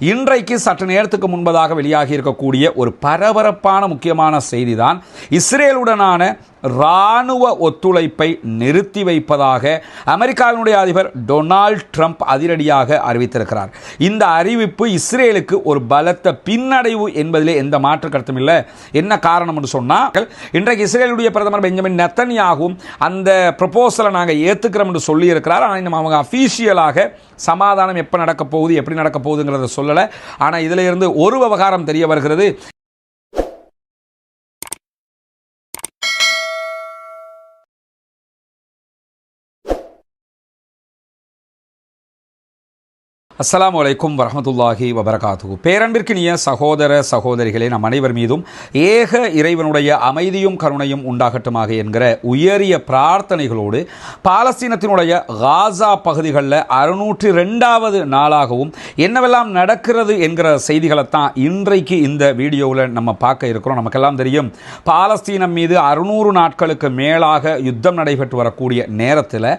இன்றைக்கு சற்று நேரத்துக்கு முன்பதாக வெளியாகி இருக்கக்கூடிய ஒரு பரபரப்பான முக்கியமான செய்திதான் இஸ்ரேலுடனான இராணுவ ஒத்துழைப்பை நிறுத்தி வைப்பதாக அமெரிக்காவினுடைய அதிபர் டொனால்ட் ட்ரம்ப் அதிரடியாக அறிவித்திருக்கிறார். இந்த அறிவிப்பு இஸ்ரேலுக்கு ஒரு பலத்த பின்னடைவு என்பதிலே எந்த மாற்று கருத்தும் இல்லை. என்ன காரணம் என்று சொன்னால் இன்றைக்கு இஸ்ரேலுடைய பிரதமர் பெஞ்சமின் நெத்தனியாகவும் அந்த ப்ரொபோசலை நாங்கள் ஏற்றுக்கிறோம் என்று சொல்லியிருக்கிறார். ஆனால் இன்னும் அவங்க அஃபீஷியலாக சமாதானம் எப்போ நடக்க போகுது எப்படி நடக்க போகுதுங்கிறத சொல்லலை. ஆனால் இதிலிருந்து ஒரு விவகாரம் தெரிய வருகிறது. அஸ்லாம் வலைக்கும் வரமத்துல்லாஹி வபரகாத்து பேரன்பிற்கினிய சகோதர சகோதரிகளே நம் அனைவர் மீதும் ஏக இறைவனுடைய அமைதியும் கருணையும் உண்டாகட்டுமாக என்கிற உயரிய பிரார்த்தனைகளோடு பாலஸ்தீனத்தினுடைய காசா பகுதிகளில் அறுநூற்றி ரெண்டாவது நாளாகவும் என்னவெல்லாம் நடக்கிறது என்கிற செய்திகளைத்தான் இன்றைக்கு இந்த வீடியோவில் நம்ம பார்க்க இருக்கிறோம். நமக்கெல்லாம் தெரியும் பாலஸ்தீனம் மீது அறுநூறு நாட்களுக்கு மேலாக யுத்தம் நடைபெற்று வரக்கூடிய நேரத்தில்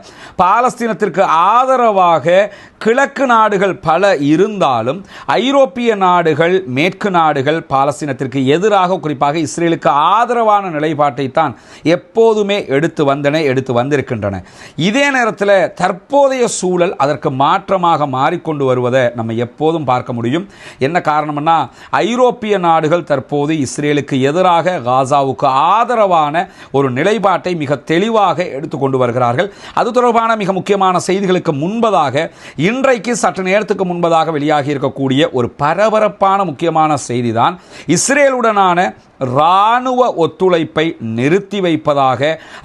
பாலஸ்தீனத்திற்கு ஆதரவாக கிழக்கு நாடுகள் பல இருந்தாலும் ஐரோப்பிய நாடுகள் மேற்கு நாடுகள் பாலஸ்தீனத்திற்கு எதிராக குறிப்பாக இஸ்ரேலுக்கு ஆதரவான நிலைப்பாட்டை தான் எப்போதுமே எடுத்து வந்தன எடுத்து வந்திருக்கின்றன. இதே நேரத்தில் தற்போதைய சூழல் அதற்கு மாற்றமாக மாறிக்கொண்டு வருவதை நம்ம எப்போதும் பார்க்க முடியும். என்ன காரணம்னா ஐரோப்பிய நாடுகள் தற்போது இஸ்ரேலுக்கு எதிராக காசாவுக்கு ஆதரவான ஒரு நிலைப்பாட்டை மிக தெளிவாக எடுத்துக்கொண்டு வருகிறார்கள். அது தொடர்பான மிக முக்கியமான செய்திகளுக்கு முன்பதாக இன்றைக்கு சற்று நேரத்துக்கு முன்பதாக வெளியாகி இருக்கக்கூடிய ஒரு பரபரப்பான முக்கியமான செய்தி தான் இஸ்ரேலுடனான இராணுவ ஒத்துழைப்பை நிறுத்தி வைப்பதாக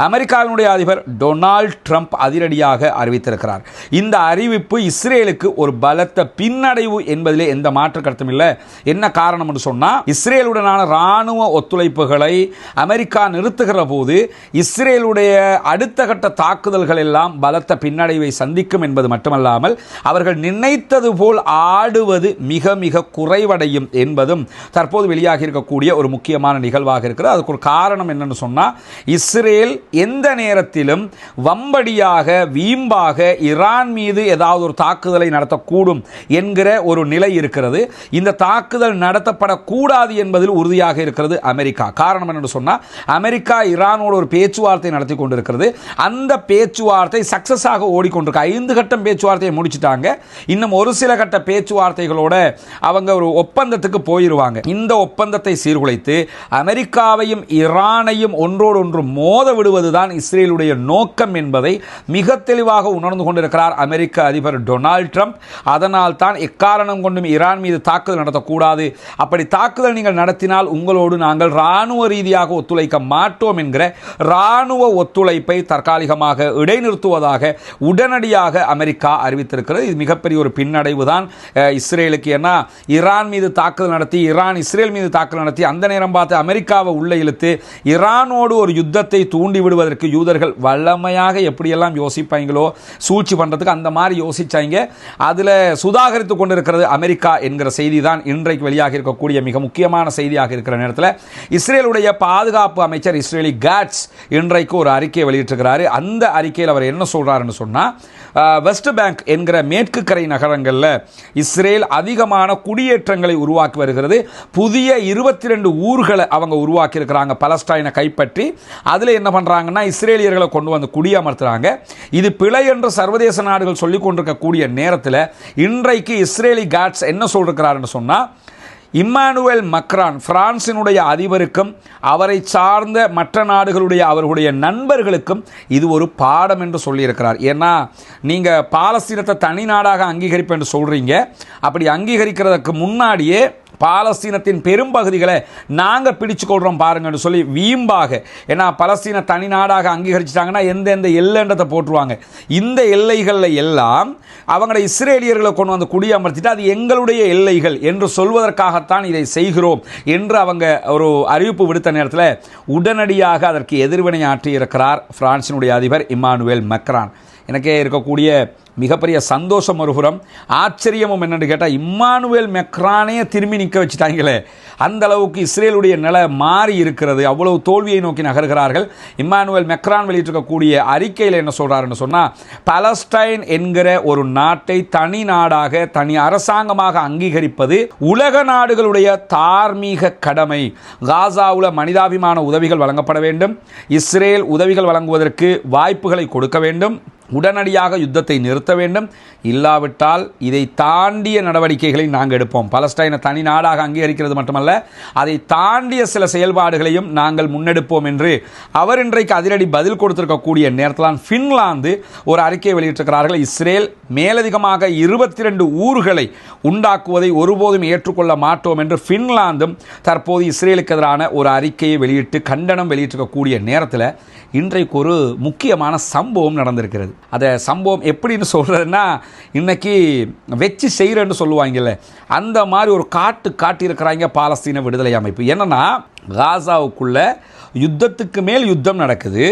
அமெரிக்காவினுடைய அதிபர் டொனால்ட் ட்ரம்ப் அதிரடியாக அறிவித்திருக்கிறார். இந்த அறிவிப்பு இஸ்ரேலுக்கு ஒரு பலத்த பின்னடைவு என்பதிலே எந்த மாற்று கருத்தும் இல்லை. என்ன காரணம் என்று சொன்னால் இஸ்ரேலுடனான இராணுவ ஒத்துழைப்புகளை அமெரிக்கா நிறுத்துகிற போது இஸ்ரேலுடைய அடுத்த கட்ட தாக்குதல்கள் எல்லாம் பலத்த பின்னடைவை சந்திக்கும் என்பது மட்டுமல்லாமல் அவர்கள் நினைத்தது போல் ஆடுவது மிக மிக குறைவடையும் என்பதும் தற்போது வெளியாகி இருக்கக்கூடிய ஒரு முக்கியமான நிகழ்வாக இருக்கிறது. அதுக்கு ஒரு காரணம் என்னன்னு சொன்னால் இஸ்ரேல் எந்த நேரத்திலும் வம்படியாக வீம்பாக ஈரான் மீது ஏதாவது ஒரு தாக்குதலை நடத்தக்கூடும் என்கிற ஒரு நிலை இருக்கிறது. இந்த தாக்குதல் நடத்தப்படக்கூடாது என்பதில் உறுதியாக இருக்கிறது அமெரிக்கா. காரணம் என்னன்னு சொன்னால் அமெரிக்கா ஈரானோடு ஒரு பேச்சுவார்த்தை நடத்தி கொண்டிருக்கிறது. அந்த பேச்சுவார்த்தை சக்சஸாக ஓடிக்கொண்டிருக்கு. ஐந்து கட்டம் பேச்சுவார்த்தையை முடிச்சிட்டாங்க. இன்னும் ஒரு சில கட்ட பேச்சுவார்த்தைகளோட அவங்க ஒரு ஒப்பந்தத்துக்கு போயிடுவாங்க இந்த ஒப்பந்தத்தை சீர்குலைத்து அமெரிக்காவையும் ஈரானையும் ஒன்றோடு ஒன்று மோத விடுவதுதான் இஸ்ரேலுடைய நோக்கம் என்பதை மிக தெளிவாக உணர்ந்து கொண்டிருக்கிறார் அமெரிக்க அதிபர் டொனால்ட் ட்ரம்ப். அதனால் தான் எக்காரணம் கொண்டும் ஈரான் மீது தாக்குதல் நடத்தக்கூடாது. அப்படி தாக்குதல் நீங்கள் நடத்தினால் உங்களோடு நாங்கள் இராணுவ ரீதியாக ஒத்துழைக்க மாட்டோம் என்கிற இராணுவ ஒத்துழைப்பை தற்காலிகமாக இடைநிறுத்துவதாக உடனடியாக அமெரிக்கா அறிவித்திருக்கிறது. இது மிகப்பெரிய ஒரு பின்னடைவு தான் இஸ்ரேலுக்கு ஏன்னா ஈரான் மீது தாக்குதல் நடத்தி ஈரான் இஸ்ரேல் மீது தாக்குதல் நடத்தி அந்த நேரம் பார்த்து அமெரிக்காவை உள்ளே இழுத்து ஈரானோடு ஒரு யுத்தத்தை தூண்டி விடுவதற்கு யூதர்கள் வல்லமையாக எப்படியெல்லாம் யோசிப்பாங்களோ சூழ்ச்சி பண்ணுறதுக்கு அந்த மாதிரி யோசிச்சாங்க அதில் சுதாகரித்து கொண்டிருக்கிறது அமெரிக்கா என்கிற செய்தி தான் இன்றைக்கு வெளியாக இருக்கக்கூடிய மிக முக்கியமான செய்தியாக இருக்கிற நேரத்தில். இஸ்ரேலுடைய பாதுகாப்பு அமைச்சர் இஸ்ரேலி கேட்ஸ் இன்றைக்கு ஒரு அறிக்கையை வெளியிட்டிருக்கிறாரு. அந்த அறிக்கையில் அவர் என்ன சொல்கிறாருன்னு சொன்னால் வெஸ்ட் பேங்க் என்கிற மேற்கு கரை நகரங்களில் இஸ்ரேல் அதிகமான குடியேற்றங்களை உருவாக்கி வருகிறது. புதிய இருபத்தி ரெண்டு ஊர்கள் அவங்க உருவாக்கியிருக்கிறாங்க பலஸ்டைனை கைப்பற்றி. அதில் என்ன பண்ணுறாங்கன்னா இஸ்ரேலியர்களை கொண்டு வந்து குடியமர்த்துறாங்க. இது பிழை என்று சர்வதேச நாடுகள் சொல்லி கொண்டிருக்கக்கூடிய நேரத்தில் இன்றைக்கு இஸ்ரேலி காட்ஸ் என்ன சொல்லிருக்கிறாருன்னு சொன்னால் இம்மானுவேல் மக்ரான் பிரான்சினுடைய அதிபருக்கும் அவரை சார்ந்த மற்ற நாடுகளுடைய அவர்களுடைய நண்பர்களுக்கும் இது ஒரு பாடம் என்று சொல்லியிருக்கிறார். ஏன்னா நீங்கள் பாலஸ்தீனத்தை தனி நாடாக அங்கீகரிப்பு என்று சொல்கிறீங்க அப்படி அங்கீகரிக்கிறதுக்கு முன்னாடியே பாலஸ்தீனத்தின் பெரும்பகுதிகளை நாங்கள் பிடிச்சு கொள்கிறோம் பாருங்கன்னு சொல்லி வீம்பாக. ஏன்னா பலஸ்தீன தனி நாடாக அங்கீகரிச்சிட்டாங்கன்னா எந்தெந்த எல்லைன்றதை போட்டுருவாங்க. இந்த எல்லைகளில் எல்லாம் அவங்கள இஸ்ரேலியர்களை கொண்டு வந்து குடியமர்த்திட்டு அது எங்களுடைய எல்லைகள் என்று சொல்வதற்காகத்தான் இதை செய்கிறோம் என்று அவங்க ஒரு அறிவிப்பு விடுத்த நேரத்தில் உடனடியாக அதற்கு எதிர்வினை ஆற்றியிருக்கிறார் பிரான்சினுடைய அதிபர் இம்மானுவேல் மக்ரான். எனக்கே இருக்கக்கூடிய மிகப்பெரிய சந்தோஷம் ஒருபுறம் ஆச்சரியமும் என்னென்னு கேட்டால் இம்மானுவேல் மெக்ரானே திரும்பி நிற்க வச்சுட்டாங்களே. அந்த அளவுக்கு இஸ்ரேலுடைய நிலை மாறி இருக்கிறது. அவ்வளவு தோல்வியை நோக்கி நகர்கிறார்கள். இம்மானுவேல் மெக்ரான் வெளியிட்டிருக்கக்கூடிய அறிக்கையில் என்ன சொல்கிறாருன்னு சொன்னால் பலஸ்டைன் என்கிற ஒரு நாட்டை தனி நாடாக தனி அரசாங்கமாக அங்கீகரிப்பது உலக நாடுகளுடைய தார்மீக கடமை. காசாவில் மனிதாபிமான உதவிகள் வழங்கப்பட வேண்டும். இஸ்ரேல் உதவிகள் வழங்குவதற்கு வாய்ப்புகளை கொடுக்க வேண்டும். உடனடியாக யுத்தத்தை நிறுத்த வேண்டும். இல்லாவிட்டால் இதை தாண்டிய நடவடிக்கைகளை நாங்கள் எடுப்போம். பலஸ்டைனை தனி நாடாக அங்கீகரிக்கிறது மட்டுமல்ல அதை தாண்டிய சில செயல்பாடுகளையும் நாங்கள் முன்னெடுப்போம் என்று அவர் இன்றைக்கு அதிரடி பதில் கொடுத்திருக்கக்கூடிய நேரத்தில் ஃபின்லாந்து ஒரு அறிக்கையை வெளியிட்டிருக்கிறார்கள். இஸ்ரேல் மேலதிகமாக இருபத்தி ரெண்டு ஊர்களை உண்டாக்குவதை ஒருபோதும் ஏற்றுக்கொள்ள மாட்டோம் என்று ஃபின்லாந்தும் தற்போது இஸ்ரேலுக்கு எதிரான ஒரு அறிக்கையை வெளியிட்டு கண்டனம் வெளியிட்டிருக்கக்கூடிய நேரத்தில் இன்றைக்கு ஒரு முக்கியமான சம்பவம் நடந்திருக்கிறது. அதை சம்பவம் எப்படின்னு சொல்கிறதுன்னா இன்னைக்கு வச்சு செய்கிறேன்னு சொல்லுவாங்கல்ல அந்த மாதிரி ஒரு காட்டு காட்டியிருக்கிறாங்க பாலஸ்தீன விடுதலை அமைப்பு. என்னன்னா காசாவுக்குள்ள யுத்தத்துக்கு மேல் யுத்தம் நடக்குது.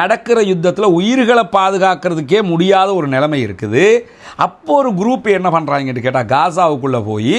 நடக்கிற யுத்தத்தில் உயிர்களை பாதுகாக்கிறதுக்கே முடியாத ஒரு நிலைமை இருக்குது. அப்போ ஒரு குரூப் என்ன பண்ணுறாங்கன்னு கேட்டால் காசாவுக்குள்ளே போய்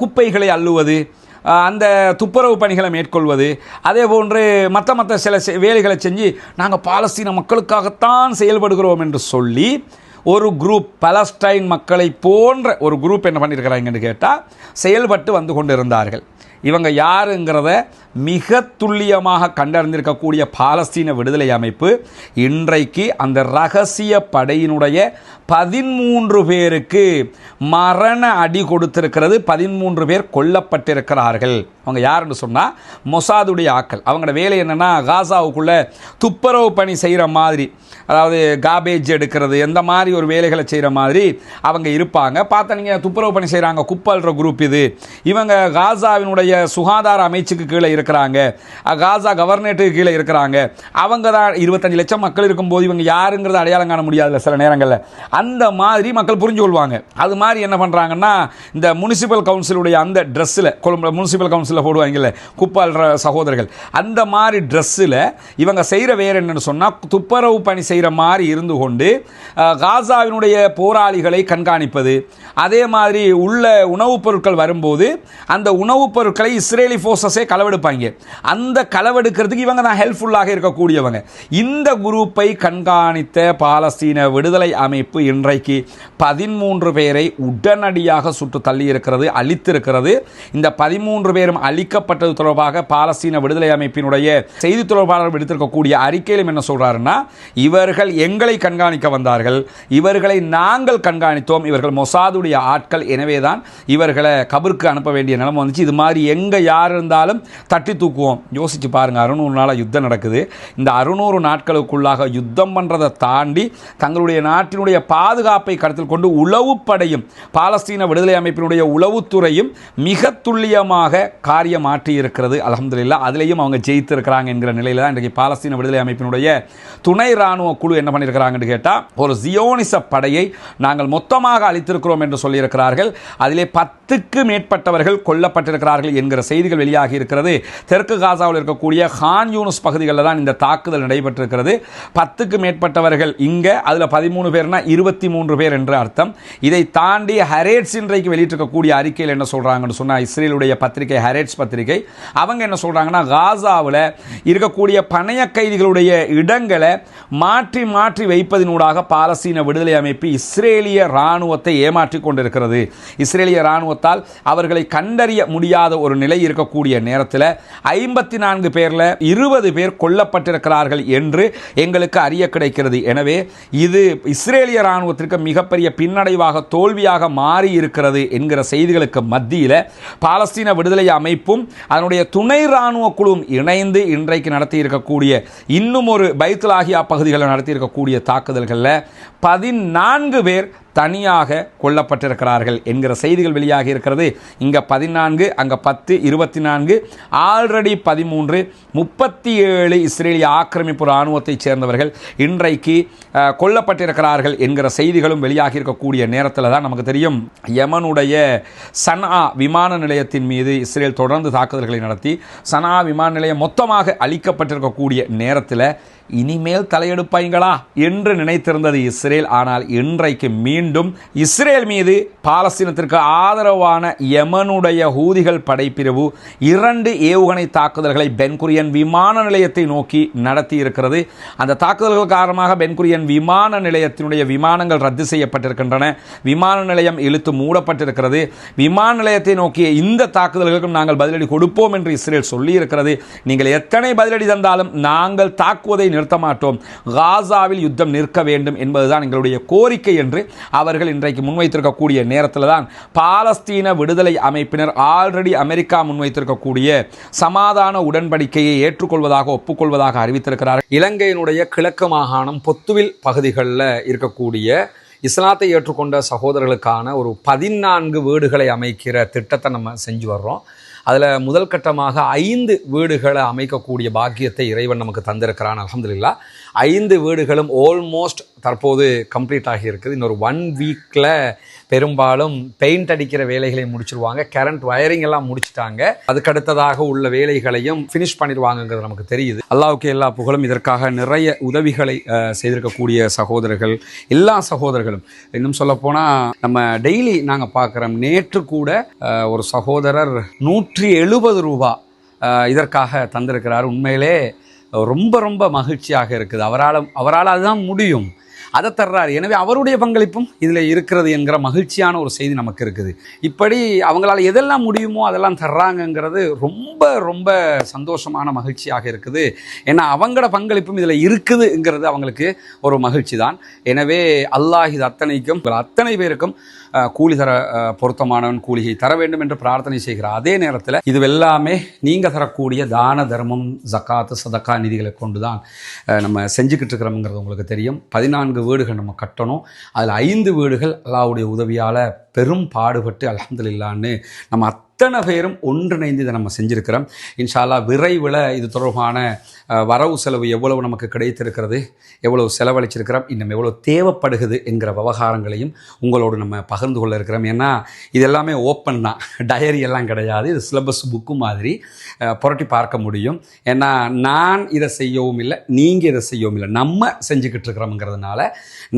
குப்பைகளை அள்ளுவது அந்த துப்புரவு பணிகளை மேற்கொள்வது அதே போன்று மற்ற மற்ற சில செ- வேலைகளை செஞ்சு நாங்கள் பாலஸ்தீன மக்களுக்காகத்தான் செயல்படுகிறோம் என்று சொல்லி ஒரு குரூப் பலஸ்டைன் மக்களை போன்ற ஒரு குரூப் என்ன பண்ணியிருக்கிறாங்கன்னு கேட்டால் செயல்பட்டு வந்து கொண்டிருந்தார்கள். இவங்க யாருங்கிறத மிக துல்லியமாக கண்டறிந்திருக்கக்கூடிய பாலஸ்தீன விடுதலை அமைப்பு இன்றைக்கு அந்த ரகசிய படையினுடைய பதிமூன்று பேருக்கு மரண அடி கொடுத்திருக்கிறது. பதிமூன்று பேர் கொல்லப்பட்டிருக்கிறார்கள். அவங்க யாருன்னு சொன்னால் மொசாதுடைய ஆக்கள். அவங்களோட வேலை என்னென்னா காசாவுக்குள்ளே துப்புரவு பணி செய்கிற மாதிரி அதாவது காபேஜ் எடுக்கிறது எந்த மாதிரி ஒரு வேலைகளை செய்கிற மாதிரி அவங்க இருப்பாங்க. பார்த்தா நீங்கள் துப்புரவு பணி செய்கிறாங்க குப்பல்ற குரூப் இது. இவங்க காசாவினுடைய சுகாதார அமைச்சுக்கு கீழே இருக்கிறாங்க. காசா கவர்னேட்டுக்கு கீழே இருக்கிறாங்க. அவங்க தான் இருபத்தஞ்சு லட்சம் மக்கள் இருக்கும்போது இவங்க யாருங்கிறத அடையாளம் காண முடியாதுல்ல சில நேரங்களில். அந்த மாதிரி மக்கள் புரிஞ்சு கொள்வாங்க. அது மாதிரி என்ன பண்ணுறாங்கன்னா இந்த முனிசிபல் கவுன்சிலுடைய அந்த ட்ரெஸ்ஸில் கொழும்புல முனிசிபல் கவுன்சிலில் போடுவாங்கல்ல குப்பால் சகோதரர்கள். அந்த மாதிரி ட்ரெஸ்ஸில் இவங்க செய்கிற வேறு என்னன்னு சொன்னால் துப்புரவு பணி செய்கிற மாதிரி இருந்து கொண்டு காசாவினுடைய போராளிகளை கண்காணிப்பது. அதே மாதிரி உள்ள உணவுப் பொருட்கள் வரும்போது அந்த உணவுப் பொருட்களை இஸ்ரேலி ஃபோர்ஸஸே களவெடுப்பாங்க. அந்த களவெடுக்கிறதுக்கு இவங்க தான் ஹெல்ப்ஃபுல்லாக இருக்கக்கூடியவங்க. இந்த குரூப்பை கண்காணித்த பாலஸ்தீன விடுதலை அமைப்பு இன்றைக்கு பதிமூன்று பேரை உடனடியாக சுட்டு தள்ளியிருக்கிறது அழித்திருக்கிறது. இந்த பதிமூன்று பேரும் அழிக்கப்பட்டது தொடர்பாக பாலஸ்தீன விடுதலை அமைப்பினுடைய செய்தி தொடர்பாளர் விடுத்திருக்கக்கூடிய அறிக்கையிலும் என்ன சொல்றாருன்னா இவர்கள் எங்களை கண்காணிக்க வந்தார்கள். இவர்களை நாங்கள் கண்காணித்தோம். இவர்கள் மொசாதுடைய ஆட்கள். எனவே தான் இவர்களை கபருக்கு அனுப்ப வேண்டிய நிலைமை வந்துச்சு. இது மாதிரி எங்கே யார் இருந்தாலும் தட்டி தூக்குவோம். யோசித்து பாருங்கள் அறுநூறு நாளாக யுத்தம் நடக்குது. இந்த அறுநூறு நாட்களுக்குள்ளாக யுத்தம் பண்ணுறதை தாண்டி தங்களுடைய நாட்டினுடைய பாதுகாப்பை கருத்தில் கொண்டு உளவுப்படையும் பாலஸ்தீன விடுதலை அமைப்பினுடைய உளவுத்துறையும் மிக துல்லியமாக காரியம் மாற்றி இருக்கிறது அலமதுல்லா அதுலேயும் அவங்க ஜெயித்திருக்கிறாங்க என்கிற நிலையில் தான் இன்றைக்கு பாலஸ்தீன விடுதலை அமைப்பினுடைய துணை ராணுவ குழு என்ன பண்ணியிருக்கிறாங்கன்னு கேட்டால் ஒரு ஜியோனிச படையை நாங்கள் மொத்தமாக அளித்திருக்கிறோம் என்று சொல்லியிருக்கிறார்கள். அதிலே பத்துக்கு மேற்பட்டவர்கள் கொல்லப்பட்டிருக்கிறார்கள் என்கிற செய்திகள் வெளியாகி இருக்கிறது. தெற்கு காசாவில் இருக்கக்கூடிய ஹான் யூனுஸ் பகுதிகளில் தான் இந்த தாக்குதல் நடைபெற்றிருக்கிறது. பத்துக்கு மேற்பட்டவர்கள் இங்கே அதில் பதிமூணு பேர்னா இருபத்தி மூன்று பேர் என்று அர்த்தம். இதை தாண்டி ஹரேட்ஸ் இன்றைக்கு வெளியிட்டிருக்கக்கூடிய அறிக்கையில் என்ன சொல்கிறாங்கன்னு சொன்னால் இஸ்ரேலுடைய பத்திரிகை ஹரேட்ஸ் பத்திரிகை அவங்க என்ன சொல்கிறாங்கன்னா காசாவில் இருக்கக்கூடிய பணைய கைதிகளுடைய இடங்களை மாற்றி மாற்றி வைப்பதினூடாக பாலஸ்தீன விடுதலை அமைப்பு இஸ்ரேலிய இராணுவத்தை ஏமாற்றிக் கொண்டிருக்கிறது. இஸ்ரேலிய இராணுவத்தால் அவர்களை கண்டறிய முடியாத ஒரு நிலை இருக்கக்கூடிய நேரத்தில் ஐம்பத்தி நான்கு பேரில் இருபது பேர் கொல்லப்பட்டிருக்கிறார்கள் என்று எங்களுக்கு அறிய கிடைக்கிறது. எனவே இது இஸ்ரேலிய இராணுவத்திற்கு மிகப்பெரிய பின்னடைவாக தோல்வியாக மாறி இருக்கிறது என்கிற செய்திகளுக்கு மத்தியில் பாலஸ்தீன விடுதலை அமைப்பும் அதனுடைய துணை இராணுவ குழுவும் இணைந்து இன்றைக்கு நடத்தி இருக்கக்கூடிய இன்னும் ஒரு பைத்துலாகியா பகுதிகளில் நடத்தி இருக்கக்கூடிய தாக்குதல்களில் பதினான்கு பேர் தனியாக கொல்லப்பட்டிருக்கிறார்கள் என்கிற செய்திகள் வெளியாகி இருக்கிறது. இங்கே பதினான்கு அங்கே பத்து இருபத்தி நான்கு ஆல்ரெடி பதிமூன்று முப்பத்தி ஏழு இஸ்ரேலிய ஆக்கிரமிப்பு இராணுவத்தைச் சேர்ந்தவர்கள் இன்றைக்கு கொல்லப்பட்டிருக்கிறார்கள் என்கிற செய்திகளும் வெளியாகி இருக்கக்கூடிய நேரத்தில் தான் நமக்கு தெரியும். யமனுடைய சனா விமான நிலையத்தின் மீது இஸ்ரேல் தொடர்ந்து தாக்குதல்களை நடத்தி சனா விமான நிலையம் மொத்தமாக அழிக்கப்பட்டிருக்கக்கூடிய நேரத்தில் இனிமேல் தலையெடுப்பாய்ங்களா என்று நினைத்திருந்தது இஸ்ரேல். ஆனால் இன்றைக்கு மீண்டும் இஸ்ரேல் மீது பாலஸ்தீனத்திற்கு ஆதரவான யமனுடைய ஹூதிகள் படைப்பிரிவு இரண்டு ஏவுகணை தாக்குதல்களை பென்குரியன் விமான நிலையத்தை நோக்கி நடத்தி இருக்கிறது அந்த தாக்குதல்கள் காரணமாக பென்குரியன் விமான நிலையத்தினுடைய விமானங்கள் ரத்து செய்யப்பட்டிருக்கின்றன. விமான நிலையம் இழுத்து மூடப்பட்டிருக்கிறது. விமான நிலையத்தை நோக்கிய இந்த தாக்குதல்களுக்கும் நாங்கள் பதிலடி கொடுப்போம் என்று இஸ்ரேல் சொல்லியிருக்கிறது. நீங்கள் எத்தனை பதிலடி தந்தாலும் நாங்கள் தாக்குவதை நிறுத்த மாட்டோம் காசாவில் யுத்தம் நிற்க வேண்டும் என்பதுதான் எங்களுடைய கோரிக்கை என்று அவர்கள் இன்றைக்கு முன்வைத்திருக்கக்கூடிய நேரத்தில் தான் பாலஸ்தீன விடுதலை அமைப்பினர் ஆல்ரெடி அமெரிக்கா முன்வைத்திருக்கக்கூடிய சமாதான உடன்படிக்கையை ஏற்றுக்கொள்வதாக ஒப்புக்கொள்வதாக அறிவித்திருக்கிறார் இலங்கையினுடைய கிழக்கு மாகாணம் பொத்துவில் பகுதிகளில் இருக்கக்கூடிய இஸ்லாத்தை ஏற்றுக்கொண்ட சகோதரர்களுக்கான ஒரு பதினான்கு வீடுகளை அமைக்கிற திட்டத்தை நம்ம செஞ்சு வர்றோம். அதில் முதல் கட்டமாக ஐந்து வீடுகளை அமைக்கக்கூடிய பாக்கியத்தை இறைவன் நமக்கு தந்திருக்கிறான் அலமதுல்லா ஐந்து வீடுகளும் ஆல்மோஸ்ட் தற்போது கம்ப்ளீட் ஆகியிருக்குது இன்னொரு ஒன் வீக்கில் பெரும்பாலும் பெயிண்ட் அடிக்கிற வேலைகளை முடிச்சிருவாங்க. கரண்ட் வயரிங் எல்லாம் முடிச்சிட்டாங்க. அதுக்கடுத்ததாக உள்ள வேலைகளையும் ஃபினிஷ் பண்ணிடுவாங்கங்கிறது நமக்கு தெரியுது. அல்லாவுக்கு எல்லா புகழும். இதற்காக நிறைய உதவிகளை செய்திருக்கக்கூடிய சகோதரர்கள் எல்லா சகோதரர்களும். இன்னும் சொல்லப்போனால் நம்ம டெய்லி நாங்கள் பார்க்குறோம். நேற்று கூட ஒரு சகோதரர் நூற்றி எழுபது ரூபா இதற்காக தந்திருக்கிறார். உண்மையிலே ரொம்ப ரொம்ப மகிழ்ச்சியாக இருக்குது. அவரால் அவரால் அதுதான் முடியும். அதை தர்றாரு. எனவே அவருடைய பங்களிப்பும் இதில் இருக்கிறது என்கிற மகிழ்ச்சியான ஒரு செய்தி நமக்கு இருக்குது. இப்படி அவங்களால எதெல்லாம் முடியுமோ அதெல்லாம் தர்றாங்கங்கிறது ரொம்ப ரொம்ப சந்தோஷமான மகிழ்ச்சியாக இருக்குது. ஏன்னா அவங்களோட பங்களிப்பும் இதில் இருக்குதுங்கிறது அவங்களுக்கு ஒரு மகிழ்ச்சி தான் எனவே அல்லாஹ் இது அத்தனைக்கும் அத்தனை பேருக்கும் கூலி தர பொருத்தமானவன் கூலியை தர வேண்டும் என்று பிரார்த்தனை செய்கிறார் அதே நேரத்தில் இது எல்லாமே நீங்கள் தரக்கூடிய தான தர்மம் ஜக்காத்து சதக்கா நிதிகளை கொண்டு தான் நம்ம செஞ்சுக்கிட்டு இருக்கிறோம்ங்கிறது உங்களுக்கு தெரியும். பதினான்கு வீடுகள் நம்ம கட்டணும். அதில் ஐந்து வீடுகள் அல்லாவுடைய உதவியால் பெரும் பாடுபட்டு அலமதுல்லான்னு நம்ம அத்தனை பேரும் ஒன்றிணைந்து இதை நம்ம செஞ்சுருக்கிறோம். இன்ஷாலா விரைவில் இது தொடர்பான வரவு செலவு எவ்வளவு நமக்கு கிடைத்திருக்கிறது எவ்வளவு செலவழிச்சிருக்கிறோம் இன்னும் எவ்வளோ தேவைப்படுகிறது என்கிற விவகாரங்களையும் உங்களோடு நம்ம பகிர்ந்து கொள்ள இருக்கிறோம். ஏன்னா இது எல்லாமே ஓப்பன் தான். டயரி எல்லாம் கிடையாது. இது சிலபஸ் புக்கு மாதிரி புரட்டி பார்க்க முடியும். ஏன்னா நான் இதை செய்யவும் இல்லை நீங்கள் இதை செய்யவும் இல்லை. நம்ம செஞ்சுக்கிட்டு இருக்கிறோம்ங்கிறதுனால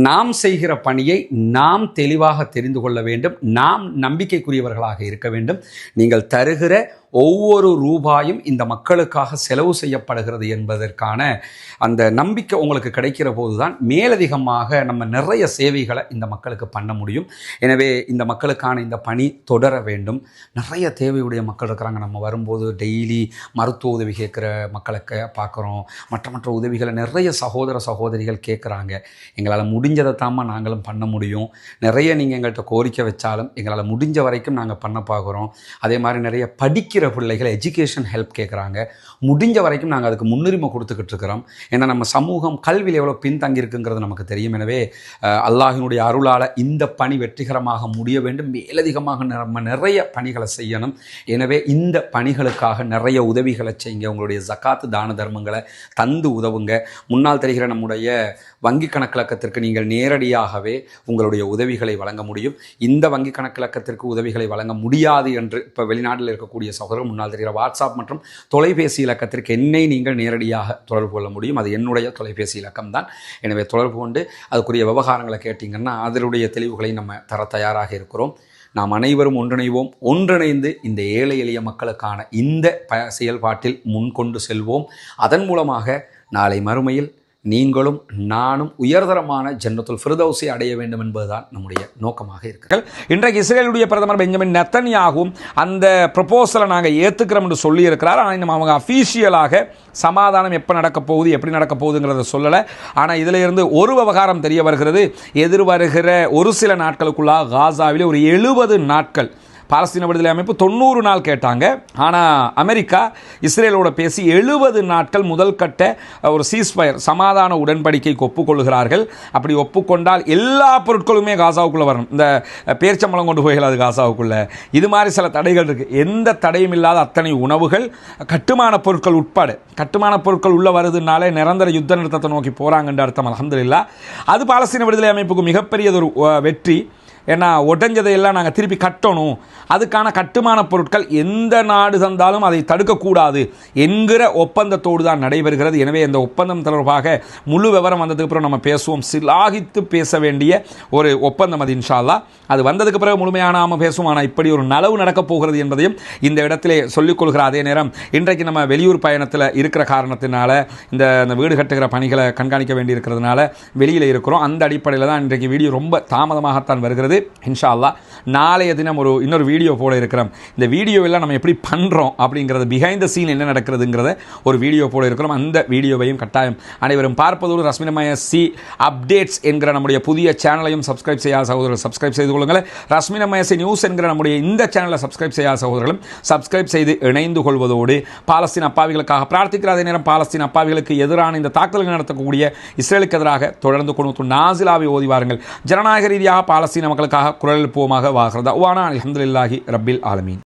நாம் செய்கிற பணியை நாம் தெளிவாக தெரிந்து கொள்ள வேண்டும். நாம் நம்பிக்கைக்குரியவர்களாக இருக்க வேண்டும். நீங்கள் தருகிற ஒவ்வொரு ரூபாயும் இந்த மக்களுக்காக செலவு செய்யப்படுகிறது என்பதற்கான அந்த நம்பிக்கை உங்களுக்கு கிடைக்கிற போது தான் மேலதிகமாக நம்ம நிறைய சேவைகளை இந்த மக்களுக்கு பண்ண முடியும். எனவே இந்த மக்களுக்கான இந்த பணி தொடர வேண்டும். நிறைய தேவையுடைய மக்கள் இருக்கிறாங்க. நம்ம வரும்போது டெய்லி மருத்துவ உதவி கேட்குற மக்களுக்கு பார்க்குறோம். மற்ற மற்ற உதவிகளை நிறைய சகோதர சகோதரிகள் கேட்குறாங்க. எங்களால் முடிஞ்சதை தாம்மா நாங்களும் பண்ண முடியும். நிறைய நீங்கள் எங்கள்கிட்ட கோரிக்கை வச்சாலும் எங்களால் முடிஞ்ச வரைக்கும் நாங்கள் பண்ண பார்க்குறோம். அதே மாதிரி நிறைய படிக்கிற பிள்ளைகள் எஜுகேஷன் ஹெல்ப் கேட்குறாங்க முடிஞ்ச வரைக்கும் நாங்கள் அதுக்கு முன்னுரிமை கொடுத்துக்கிட்டு இருக்கிறோம். ஏன்னா நம்ம சமூகம் கல்வியில் எவ்வளோ பின்தங்கியிருக்குங்கிறது நமக்கு தெரியும். எனவே அல்லாஹினுடைய அருளால் இந்த பணி வெற்றிகரமாக முடிய வேண்டும். மேலதிகமாக நம்ம நிறைய பணிகளை செய்யணும். எனவே இந்த பணிகளுக்காக நிறைய உதவிகளை செய்யுங்க. உங்களுடைய ஜக்காத்து தான தர்மங்களை தந்து உதவுங்க. முன்னால் தெரிகிற நம்முடைய வங்கி கணக்கிலக்கத்திற்கு நீங்கள் நேரடியாகவே உங்களுடைய உதவிகளை வழங்க முடியும். இந்த வங்கி கணக்கிலக்கத்திற்கு உதவிகளை வழங்க முடியாது என்று இப்போ வெளிநாட்டில் இருக்கக்கூடிய சகோதரர் முன்னால் தெரிகிற வாட்ஸ்அப் மற்றும் தொலைபேசி இலக்கத்திற்கு என்னை நீங்கள் நேரடியாக தொடர்பு கொள்ள முடியும். அது என்னுடைய தொலைபேசி இலக்கம் தான் எனவே தொடர்பு கொண்டு அதுக்குரிய விவகாரங்களை கேட்டிங்கன்னா அதனுடைய தெளிவுகளை நம்ம தர தயாராக இருக்கிறோம். நாம் அனைவரும் ஒன்றிணைவோம். ஒன்றிணைந்து இந்த ஏழை எளிய மக்களுக்கான இந்த ப செயல்பாட்டில் முன்கொண்டு செல்வோம். அதன் மூலமாக நாளை மறுமையில் நீங்களும் நானும் உயர்தரமான ஜன்னத்துல் ஃபிர்தௌஸை அடைய வேண்டும் என்பதுதான் நம்முடைய நோக்கமாக இருக்கிறார்கள் இன்றைக்கு இஸ்ரேலுடைய பிரதமர் பெஞ்சமின் நெத்தன்யாகும் அந்த ப்ரப்போசலை நாங்கள் ஏற்றுக்கிறோம் என்று சொல்லியிருக்கிறார். ஆனால் இன்னும் அவங்க அஃபீஷியலாக சமாதானம் எப்போ நடக்க போகுது எப்படி நடக்க போகுதுங்கிறத சொல்லலை. ஆனால் இதில் இருந்து ஒரு விவகாரம் தெரிய வருகிறது. எதிர்வருகிற ஒரு சில நாட்களுக்குள்ளாக காசாவிலே ஒரு எழுபது நாட்கள் பாலஸ்தீன விடுதலை அமைப்பு தொண்ணூறு நாள் கேட்டாங்க. ஆனால் அமெரிக்கா இஸ்ரேலோட பேசி எழுபது நாட்கள் முதல் கட்ட ஒரு சீஸ்ஃபயர் சமாதான உடன்படிக்கைக்கு ஒப்புக்கொள்கிறார்கள். அப்படி ஒப்புக்கொண்டால் எல்லா பொருட்களுமே காசாவுக்குள்ளே வரணும். இந்த பேர்ச்சம்பளம் கொண்டு போய்கள் அது காசாவுக்குள்ளே. இது மாதிரி சில தடைகள் இருக்குது எந்த தடையும் இல்லாத அத்தனை உணவுகள் கட்டுமான பொருட்கள் உட்பட கட்டுமான பொருட்கள் உள்ளே வருதுனாலே நிரந்தர யுத்த நிறுத்தத்தை நோக்கி போகிறாங்கன்ற அர்த்தம் அலமதுல்லா அது பாலஸ்தீன விடுதலை அமைப்புக்கு மிகப்பெரியதொரு வெற்றி. ஏன்னா உடஞ்சதையெல்லாம் நாங்கள் திருப்பி கட்டணும். அதுக்கான கட்டுமான பொருட்கள் எந்த நாடு தந்தாலும் அதை தடுக்கக்கூடாது என்கிற ஒப்பந்தத்தோடு தான் நடைபெறுகிறது. எனவே இந்த ஒப்பந்தம் தொடர்பாக முழு விவரம் வந்ததுக்கு அப்புறம் நம்ம பேசுவோம். சிலாகித்து பேச வேண்டிய ஒரு ஒப்பந்தம் அது இன்ஷால்லா அது வந்ததுக்கு பிறகு முழுமையான நாம பேசுவோம். ஆனால் இப்படி ஒரு நலவு நடக்கப் போகிறது என்பதையும் இந்த இடத்திலே சொல்லிக்கொள்கிற அதே நேரம் இன்றைக்கு நம்ம வெளியூர் பயணத்தில் இருக்கிற காரணத்தினால இந்த இந்த வீடு கட்டுகிற பணிகளை கண்காணிக்க வேண்டி இருக்கிறதுனால வெளியில் இருக்கிறோம். அந்த அடிப்படையில் தான் இன்றைக்கு வீடியோ ரொம்ப தாமதமாகத்தான் வருகிறது. இன்ஷா அல்லாஹ் நாளைய தினம் ஒரு இன்னொரு வீடியோ போல இருக்கிறோம். இந்த வீடியோவெல்லாம் நம்ம எப்படி பண்ணுறோம் அப்படிங்கிறது பிஹைண்ட் த சீன் என்ன நடக்கிறதுங்கிறத ஒரு வீடியோ போல இருக்கிறோம். அந்த வீடியோவையும் கட்டாயம் அனைவரும் பார்ப்பதோடு ரஸ்மினமய சி அப்டேட்ஸ் என்கிற நம்முடைய புதிய சேனலையும் சப்ஸ்கிரைப் செய்யாத சகோதரர்கள் சப்ஸ்கிரைப் செய்து கொள்ளுங்கள். ரஸ்மினமயசி நியூஸ் என்கிற நம்முடைய இந்த சேனலை சப்ஸ்கிரைப் செய்யாத சகோதரர்களும் சப்ஸ்கிரைப் செய்து இணைந்து கொள்வதோடு பாலஸ்தீன் அப்பாவிகளுக்காக பிரார்த்திக்கிற அதே நேரம் பாலஸ்தீன் அப்பாவிகளுக்கு எதிரான இந்த தாக்குதல்கள் நடத்தக்கூடிய இஸ்ரேலுக்கு எதிராக தொடர்ந்து கொண்டு நாசிலாவை ஓதி வாருங்கள். ஜனநாயக ரீதியாக பாலஸ்தீன மக்களுக்காக குரல் எழுப்புவோமாக வாகிறதா வானா அலமதுல்லாஹி ரப்பில் ஆலமீன்.